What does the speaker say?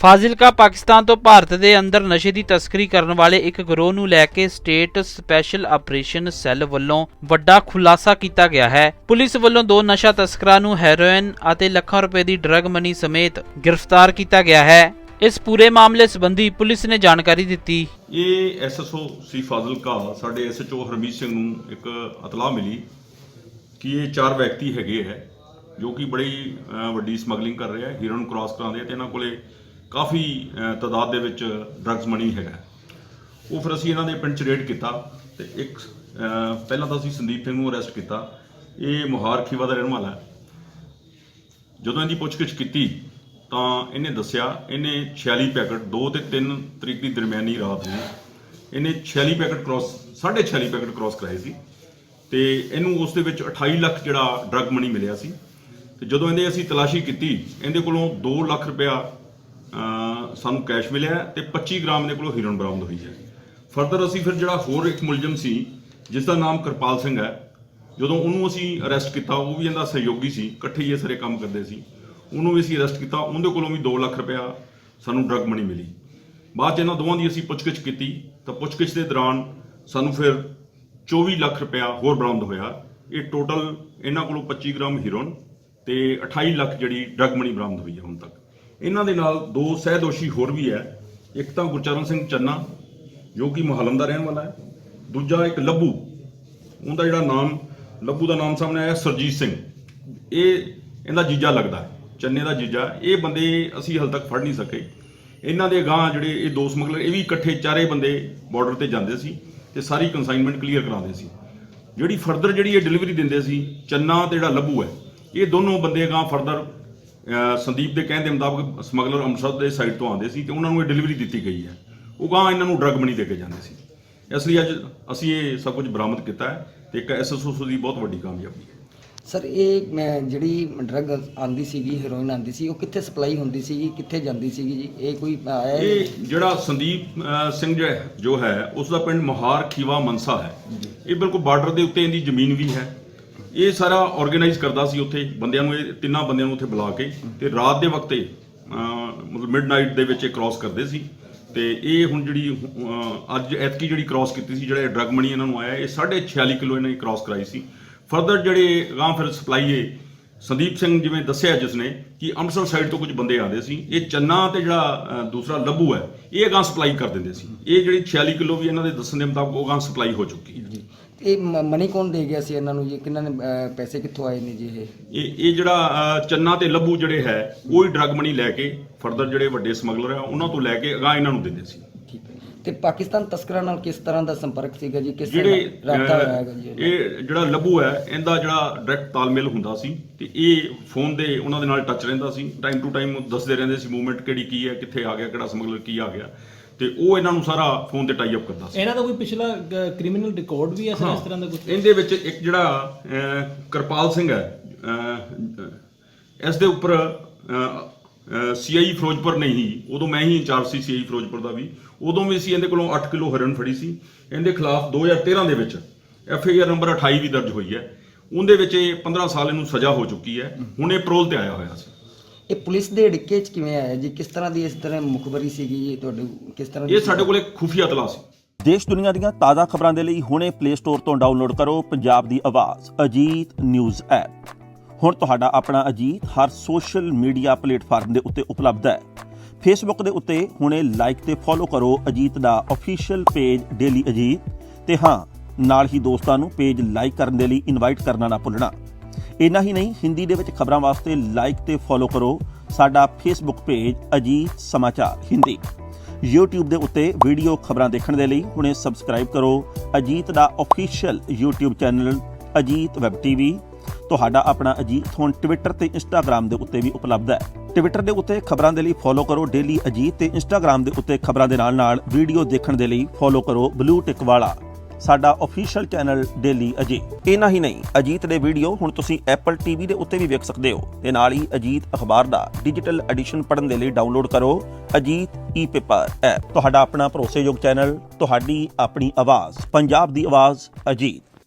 ਫਾਜ਼ਿਲਕਾ, ਪਾਕਿਸਤਾਨ ਤੋਂ ਭਾਰਤ ਦੇ ਅੰਦਰ ਨਸ਼ੇ ਦੀ ਤਸਕਰੀ ਕਰਨ ਵਾਲੇ ਇੱਕ ਗਰੋਹ ਨੂੰ ਲੈ ਕੇ ਸਟੇਟ ਸਪੈਸ਼ਲ ਆਪਰੇਸ਼ਨ ਸੈੱਲ ਵੱਲੋਂ ਵੱਡਾ ਖੁਲਾਸਾ ਕੀਤਾ ਗਿਆ ਹੈ। ਪੁਲਿਸ ਵੱਲੋਂ ਦੋ ਨਸ਼ਾ ਤਸਕਰਾਂ ਨੂੰ ਹੈਰੋਇਨ ਅਤੇ ਲੱਖਾਂ ਰੁਪਏ ਦੀ ਡਰਗ ਮਨੀ ਸਮੇਤ ਗ੍ਰਿਫਤਾਰ ਕੀਤਾ ਗਿਆ ਹੈ। ਇਸ ਪੂਰੇ ਮਾਮਲੇ ਸੰਬੰਧੀ ਪੁਲਿਸ ਨੇ ਜਾਣਕਾਰੀ ਦਿੱਤੀ। ਇਹ ਐਸਐਸਓ ਸੀ ਫਾਜ਼ਿਲਕਾ, ਸਾਡੇ ਐਸਐਚਓ ਹਰਮੀਤ ਸਿੰਘ ਨੂੰ ਇੱਕ ਇਤਲਾਹ ਮਿਲੀ ਕਿ ਇਹ ਚਾਰ ਵਿਅਕਤੀ ਹੈਗੇ ਹੈ, ਜੋ ਕਿ ਬੜੀ ਵੱਡੀ ਸਮਗਲਿੰਗ ਕਰ ਰਹੇ ਆ ਹੀਰੋਨ ਕ੍ਰਾਸ ਕਰਾਉਂਦੇ ਤੇ ਇਹਨਾਂ ਕੋਲੇ ਕਾਫੀ ਅਹ, ਤਾਦਾਦ ਦੇ ਵਿੱਚ ਡਰੱਗਸ ਮਨੀ ਹੈਗਾ। ਉਹ ਫਿਰ ਅਸੀਂ ਇਹਨਾਂ ਦੇ ਪਿੰਡ ਚ ਰੇਡ ਕੀਤਾ ਤੇ ਇੱਕ ਪਹਿਲਾਂ ਤਾਂ ਅਸੀਂ ਸੰਦੀਪ ਸਿੰਘ ਨੂੰ ਅਰੈਸਟ ਕੀਤਾ। ਇਹ ਮੁਹਾਰ ਖੀਵਾ ਦਾ ਰਹਿਣ ਵਾਲਾ ਜਦੋਂ ਇਹਦੀ ਪੁੱਛਗਿੱਛ ਕੀਤੀ ਤਾਂ ਇਹਨੇ ਦੱਸਿਆ ਇਹਨੇ 46 ਪੈਕਟ 2 ਤੇ 3 ਤਰੀਕ ਦੀ ਦਰਮਿਆਨੀ ਰਾਤ ਨੂੰ ਇਹਨੇ 46 ਪੈਕਟ ਕ੍ਰਾਸ 46 ਪੈਕਟ ਕ੍ਰਾਸ ਕਰਾਏ ਸੀ ਤੇ ਇਹਨੂੰ ਉਸ ਦੇ ਵਿੱਚ 28 ਲੱਖ ਜਿਹੜਾ ਡਰੱਗ ਮਨੀ ਮਿਲਿਆ ਸੀ। ਤੇ ਜਦੋਂ ਇਹਦੇ ਅਸੀਂ ਤਲਾਸ਼ੀ ਕੀਤੀ ਇਹਦੇ ਕੋਲੋਂ 2 ਲੱਖ ਰੁਪਇਆ ਸਾਨੂੰ ਕੈਸ਼ ਮਿਲਿਆ ਤੇ 25 ਗ੍ਰਾਮ ਇਹਦੇ ਕੋਲੋਂ ਹੀਰੋਇਨ ਬਰਾਮਦ ਹੋਈ ਹੈ। ਫਰਦਰ ਅਸੀਂ ਫਿਰ ਜਿਹੜਾ ਹੋਰ ਇੱਕ ਮੁਲਜ਼ਮ ਸੀ, ਜਿਸ ਦਾ ਨਾਮ ਕਿਰਪਾਲ ਸਿੰਘ ਹੈ, ਜਦੋਂ ਉਹਨੂੰ ਅਸੀਂ ਅਰੈਸਟ ਕੀਤਾ, ਉਹ ਵੀ ਇਹਦਾ ਸਹਿਯੋਗੀ ਸੀ, ਇਕੱਠੇ ਹੀ ਇਹ ਸਾਰੇ ਕੰਮ ਕਰਦੇ ਸੀ। ਉਹਨੂੰ ਵੀ ਅਸੀਂ ਅਰੈਸਟ ਕੀਤਾ, ਉਹਦੇ ਕੋਲੋਂ ਵੀ 2 ਲੱਖ ਰੁਪਇਆ ਸਾਨੂੰ ਡਰੱਗ ਮਨੀ ਮਿਲੀ। ਬਾਅਦ 'ਚ ਇਹਨਾਂ ਦੋਵਾਂ ਦੀ ਅਸੀਂ ਪੁੱਛਗਿੱਛ ਕੀਤੀ, ਤਾਂ ਪੁੱਛਗਿੱਛ ਦੇ ਦੌਰਾਨ ਸਾਨੂੰ ਫਿਰ 24 ਲੱਖ ਰੁਪਇਆ ਹੋਰ ਬਰਾਮਦ ਹੋਇਆ। ਇਹ ਟੋਟਲ ਇਹਨਾਂ ਕੋਲੋਂ 25 ਗ੍ਰਾਮ ਹੀਰੋਨ ਤੇ 28 ਲੱਖ ਜਿਹੜੀ ਡਰੱਗ ਮਨੀ ਬਰਾਮਦ ਹੋਈ ਹੈ ਹੁਣ ਤੱਕ। ਇਹਨਾਂ ਦੇ ਨਾਲ ਦੋ ਸਹਿ ਦੋਸ਼ੀ ਹੋਰ ਵੀ ਹੈ। ਇੱਕ ਤਾਂ ਗੁਰਚਰਨ ਸਿੰਘ ਚੰਨਾ, ਜੋ ਕਿ ਮੁਹੱਲਮ ਦਾ ਰਹਿਣ ਵਾਲਾ ਹੈ। ਦੂਜਾ ਇੱਕ ਲੱਭੂ। ਉਹਦਾ ਜਿਹੜਾ ਨਾਮ, ਲੱਭੂ ਦਾ ਨਾਮ ਸਾਹਮਣੇ ਆਇਆ, ਸਰਜੀਤ ਸਿੰਘ। ਇਹ, ਇਹਦਾ ਜੀਜਾ ਲੱਗਦਾ ਚੰਨੇ ਦਾ ਜੀਜਾ। ਇਹ ਬੰਦੇ ਅਸੀਂ ਹਾਲ ਤੱਕ ਫੜ ਨਹੀਂ ਸਕੇ। ਇਹਨਾਂ ਦੇ ਗਾਂ ਜਿਹੜੇ ਇਹ ਦੋ ਸਮਗਲਰ, ਇਹ ਵੀ ਇਕੱਠੇ ਚਾਰੇ ਬੰਦੇ ਬਾਰਡਰ ਤੇ ਜਾਂਦੇ ਸੀ ਤੇ ਸਾਰੀ ਕਨਸਾਈਨਮੈਂਟ ਕਲੀਅਰ ਕਰਾਉਂਦੇ ਸੀ। ਜਿਹੜੀ ਫਰਦਰ ਜਿਹੜੀ ਇਹ ਡਿਲੀਵਰੀ ਦਿੰਦੇ ਸੀ, ਚੰਨਾ ਤੇ ਜਿਹੜਾ ਲੱਭੂ ਹੈ, ਇਹ ਦੋਨੋਂ ਬੰਦੇ ਗਾਂ ਫਰਦਰ ਸੰਦੀਪ ਦੇ ਕਹਿਣ ਦੇ ਮੁਤਾਬਕ ਸਮਗਲਰ ਅੰਮ੍ਰਿਤਸਰ ਦੇ ਸਾਈਡ ਤੋਂ ਆਉਂਦੇ ਸੀ ਤੇ ਉਹਨਾਂ ਨੂੰ ਇਹ ਡਿਲੀਵਰੀ ਦਿੱਤੀ ਗਈ ਹੈ। ਉਹ ਗਾਂ ਇਹਨਾਂ ਨੂੰ ਡਰੱਗ ਮਨੀ ਦੇ ਕੇ ਜਾਂਦੇ ਸੀ। ਇਸ ਲਈ ਅੱਜ ਅਸੀਂ ਇਹ ਸਭ ਕੁਝ ਬਰਾਮਦ ਕੀਤਾ ਹੈ ਤੇ ਇੱਕ ਐਸਐਸਓ ਦੀ ਬਹੁਤ ਵੱਡੀ ਕਾਮਯਾਬੀ ਹੈ। ਸਰ ਇਹ ਮੈਂ ਜਿਹੜੀ ਡਰੱਗ ਆਂਦੀ ਸੀਗੀ ਹੈਰੋਇਨ ਆਂਦੀ ਸੀ ਉਹ ਕਿੱਥੇ ਸਪਲਾਈ ਹੁੰਦੀ ਸੀਗੀ ਕਿੱਥੇ ਜਾਂਦੀ ਸੀਗੀ ਜੀ? ਇਹ ਕੋਈ ਆਇਆ? ਇਹ ਜਿਹੜਾ ਸੰਦੀਪ ਸਿੰਘ ਜੋ ਹੈ- ਜੋ ਹੈ ਉਸ ਦਾ ਪਿੰਡ ਮੋਹਾਰ ਖੀਵਾ ਮਨਸਾ ਹੈ। ਇਹ ਬਿਲਕੁਲ ਬਾਰਡਰ ਦੇ ਉੱਤੇ ਇਹਦੀ ਜ਼ਮੀਨ ਵੀ ਹੈ। ਇਹ ਸਾਰਾ ਆਰਗੇਨਾਈਜ਼ ਕਰਦਾ ਸੀ ਉੱਥੇ ਬੰਦਿਆਂ ਨੂੰ ਇਹ ਤਿੰਨਾਂ ਬੰਦਿਆਂ ਨੂੰ ਉੱਥੇ ਬੁਲਾ ਕੇ ਤੇ ਰਾਤ ਦੇ ਵਕਤੇ ਅਹ, ਮਤਲਬ ਮਿਡਨਾਈਟ ਦੇ ਵਿੱਚ ਇਹ ਕ੍ਰਾਸ ਕਰਦੇ ਸੀ। ਤੇ ਇਹ ਹੁਣ ਜਿਹੜੀ ਅਹ, ਅੱਜ ਐਤਕੀ ਜਿਹੜੀ ਕ੍ਰਾਸ ਕੀਤੀ ਸੀ ਜਿਹੜਾ ਡਰੱਗ ਮਣੀ ਇਹਨਾਂ ਨੂੰ ਆਇਆ ਇਹ 46 ਕਿਲੋ ਇਹਨਾਂ ਨੇ ਕ੍ਰਾਸ ਕਰਾਈ ਸੀ। ਫਰਦਰ ਜਿਹੜੇ ਗਾਂ ਫਿਰ ਸਪਲਾਈ ਏ ਸੰਦੀਪ ਸਿੰਘ ਜਿਵੇਂ ਦੱਸਿਆ ਜਿਸ ਨੇ ਕਿ ਅੰਮ੍ਰਿਤਸਰ ਸਾਈਡ ਤੋਂ ਕੁਝ ਬੰਦੇ ਆਉਂਦੇ ਸੀ। ਇਹ ਚੰਨਾ ਤੇ ਜਿਹੜਾ ਅਹ, ਦੂਸਰਾ ਲੱਭੂ ਹੈ ਇਹ ਗਾਂ ਸਪਲਾਈ ਕਰ ਦਿੰਦੇ ਸੀ। ਇਹ ਜਿਹੜੀ 46 ਕਿਲੋ ਵੀ ਇਹਨਾਂ ਦੇ ਦੱਸਣ ਦੇ ਮੁਤਾਬਕ ਉਹ ਗਾਂ ਸਪਲਾਈ ਹੋ ਚੁੱਕੀ ਹੈ। ਇਹ ਮਨੀ ਕੌਣ ਦੇ ਗਿਆ ਸੀ ਇਹਨਾਂ ਨੂੰ ਜੀ? ਕਿਹਨਾਂ ਨੇ ਅਹ, ਪੈਸੇ ਕਿੱਥੋਂ ਆਏ ਨੇ ਜੀ ਇਹ? ਇਹ ਇਹ ਜਿਹੜਾ ਚੰਨਾ ਤੇ ਲੱਭੂ ਜਿਹੜੇ ਹੈ ਉਹ ਹੀ ਡਰੱਗ ਮਨੀ ਲੈ ਕੇ ਫਰਦਰ ਜਿਹੜੇ ਵੱਡੇ ਸਮਗਲਰ ਆ ਉਹਨਾਂ ਤੋਂ ਲੈ ਕੇ ਅਗਾਂਹ ਇਹਨਾਂ ਨੂੰ ਦਿੰਦੇ ਸੀ। ਠੀਕ ਹੈ ਤੇ ਪਾਕਿਸਤਾਨ ਤਸਕਰਾਂ ਨਾਲ ਕਿਸ ਤਰ੍ਹਾਂ ਦਾ ਸੰਪਰਕ ਸੀਗਾ ਜੀ? ਕਿਸ ਜਿਹੜੇ ਤਰ੍ਹਾਂ ਰਾਬਤਾ ਹੋਇਆ ਹੈਗਾ ਜੀ ਅਹ, ਇਹ ਜਿਹੜਾ ਲੱਭੂ ਹੈ ਇਹਦਾ ਜਿਹੜਾ ਡਾਇਰੈਕਟ ਤਾਲਮੇਲ ਹੁੰਦਾ ਸੀ ਤੇ ਇਹ ਫੋਨ ਦੇ ਉਹਨਾਂ ਦੇ ਨਾਲ ਟੱਚ ਰਹਿੰਦਾ ਸੀ। ਟਾਈਮ ਟੂ ਟਾਈਮ ਦੱਸਦੇ ਰਹਿੰਦੇ ਸੀ ਮੂਵਮੈਂਟ ਕਿਹੜੀ ਕੀ ਹੈ ਕਿੱਥੇ ਆ ਗਿਆ ਕਿਹੜਾ ਸਮਗਲਰ ਕੀ ਆ ਗਿਆ। ਤੇ ਉਹ ਇਹਨਾਂ ਨੂੰ ਸਾਰਾ ਫੋਨ ਤੇ ਟਾਈ ਅਪ ਕਰਦਾ ਸੀ। ਇਹਨਾਂ ਦਾ ਕੋਈ ਪਿਛਲਾ ਕ੍ਰਿਮੀਨਲ ਰਿਕਾਰਡ ਵੀ ਹੈ ਸਰ ਇਸ ਤਰ੍ਹਾਂ ਦਾ ਕੁਝ ਇਹਦੇ ਵਿੱਚ ਇੱਕ ਜਿਹੜਾ ਕਿਰਪਾਲ ਸਿੰਘ ਹੈ ਇਸ ਦੇ ਉੱਪਰ ਸੀਆਈ ਫਿਰੋਜ਼ਪੁਰ ਨਹੀਂ ਉਦੋਂ ਮੈਂ ਹੀ ਇੰਚਾਰਜ ਸੀ ਸੀਆਈ ਫਿਰੋਜ਼ਪੁਰ ਦਾ ਵੀ। ਉਦੋਂ ਵੀ ਅਸੀਂ ਇਹਦੇ ਕੋਲੋਂ 8 ਕਿਲੋ ਹਰਨ ਫੜੀ ਸੀ। ਇਹਦੇ ਖਿਲਾਫ 2013 ਦੇ ਵਿੱਚ ਐਫ ਆਈ ਆਰ ਨੰਬਰ 28 ਵੀ ਦਰਜ ਹੋਈ ਹੈ। ਉਹਦੇ ਵਿੱਚ ਇਹ 15 ਸਾਲ ਇਹਨੂੰ ਸਜ਼ਾ ਹੋ ਚੁੱਕੀ ਹੈ। ਹੁਣ ਇਹ ਪਰੋਲ ਤੇ ਆਇਆ ਹੋਇਆ ਸੀ। ਇਹ ਪੁਲਿਸ ਦੇ ਅੜਿੱਕੇ 'ਚ ਕਿਵੇਂ ਆਇਆ? ਜੀ ਕਿਸ ਤਰ੍ਹਾਂ ਦੀ ਇਸ ਤਰ੍ਹਾਂ ਮੁਖਬਰੀ ਸੀਗੀ? ਜੀ ਤੁਹਾਡੇ ਕਿਸ ਤਰ੍ਹਾਂ ਦੀ ਇਹ ਸਾਡੇ ਕੋਲ ਇੱਕ ਖੁਫੀਆ ਤਲਾਸ਼ ਸੀ। ਦੇਸ਼ ਦੁਨੀਆ ਦੀਆਂ ਤਾਜ਼ਾ ਖਬਰਾਂ ਦੇ ਲਈ ਹੁਣੇ ਪਲੇ ਸਟੋਰ ਤੋਂ ਡਾਊਨਲੋਡ ਕਰੋ ਪੰਜਾਬ ਦੀ ਆਵਾਜ਼ ਅਜੀਤ ਨਿਊਜ਼ ਐਪ। ਹੁਣ ਤੁਹਾਡਾ ਆਪਣਾ ਅਜੀਤ ਹਰ ਸੋਸ਼ਲ ਮੀਡੀਆ ਪਲੇਟਫਾਰਮ ਦੇ ਉੱਤੇ ਉਪਲਬਧ ਹੈ। ਫੇਸਬੁੱਕ ਦੇ ਉੱਤੇ ਹੁਣੇ ਲਾਈਕ ਤੇ ਫੋਲੋ ਕਰੋ ਅਜੀਤ ਦਾ ਅਫੀਸ਼ੀਅਲ ਪੇਜ ਡੇਲੀ ਅਜੀਤ ਤੇ ਹਾਂ ਨਾਲ ਹੀ ਦੋਸਤਾਂ ਨੂੰ ਪੇਜ ਲਾਈਕ ਕਰਨ ਦੇ ਲਈ ਇਨਵਾਈਟ ਕਰਨਾ ਨਾ ਭੁੱਲਣਾ। ਇੰਨਾ ਹੀ ਨਹੀਂ, ਹਿੰਦੀ ਦੇ ਵਿੱਚ ਖਬਰਾਂ ਵਾਸਤੇ ਲਾਈਕ ਤੇ ਫੋਲੋ ਕਰੋ ਸਾਡਾ ਫੇਸਬੁੱਕ ਪੇਜ ਅਜੀਤ ਸਮਾਚਾਰ ਹਿੰਦੀ। YouTube ਦੇ ਉੱਤੇ ਵੀਡੀਓ ਖਬਰਾਂ ਦੇਖਣ ਦੇ ਲਈ ਹੁਣੇ ਸਬਸਕ੍ਰਾਈਬ ਕਰੋ ਅਜੀਤ ਦਾ official YouTube channel Ajit web TV ਤੁਹਾਡਾ ਆਪਣਾ ਅਜੀਤ ਹੁਣ ਟਵਿੱਟਰ ਤੇ ਇੰਸਟਾਗ੍ਰam ਦੇ ਉੱਤੇ ਵੀ ਉਪਲਬਧ ਹੈ। ਟਵਿੱਟਰ ਦੇ ਉੱਤੇ ਖਬਰਾਂ ਦੇ ਲਈ ਫੋਲੋ ਕਰੋ ਡੇਲੀ ਅਜੀਤ ਤੇ ਇੰਸਟਾਗ੍ਰam ਦੇ ਉੱਤੇ ਖਬਰਾਂ ਦੇ ਨਾਲ-ਨਾਲ ਵੀਡੀਓ ਦੇਖਣ ਦੇ ਲਈ ਫੋਲੋ ਕਰੋ ਬਲੂ ਟਿਕ ਵਾਲਾ। ਸਾਡਾ ਅਫੀਸ਼ੀਅਲ ਚੈਨਲ ਡੇਲੀ ਅਜੀਤ ਇਹਨਾਂ ਹੀ ਨਹੀਂ, ਅਜੀਤ ਦੇ ਵੀਡੀਓ ਹੁਣ ਤੁਸੀਂ Apple TV ਦੇ ਉੱਤੇ ਵੀ ਵੇਖ ਸਕਦੇ ਹੋ। ਤੇ ਨਾਲ ਹੀ ਅਜੀਤ ਅਖਬਾਰ ਦਾ ਡਿਜੀਟਲ ਐਡੀਸ਼ਨ ਪੜ੍ਹਨ ਦੇ ਲਈ ਡਾਊਨਲੋਡ ਕਰੋ ਅਜੀਤ ਈ-ਪੇਪਰ ਐਪ ਤੁਹਾਡਾ ਆਪਣਾ ਭਰੋਸੇਯੋਗ ਚੈਨਲ ਤੁਹਾਡੀ ਆਪਣੀ ਆਵਾਜ਼। ਪੰਜਾਬ ਦੀ ਆਵਾਜ਼, ਅਜੀਤ।